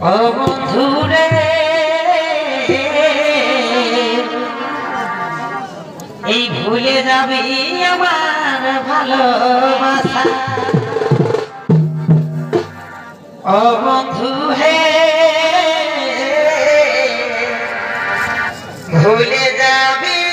অবধুরে। এই ভুলে যাবে আমার ভালোবাসা। অবধু হে ভুলে যাবি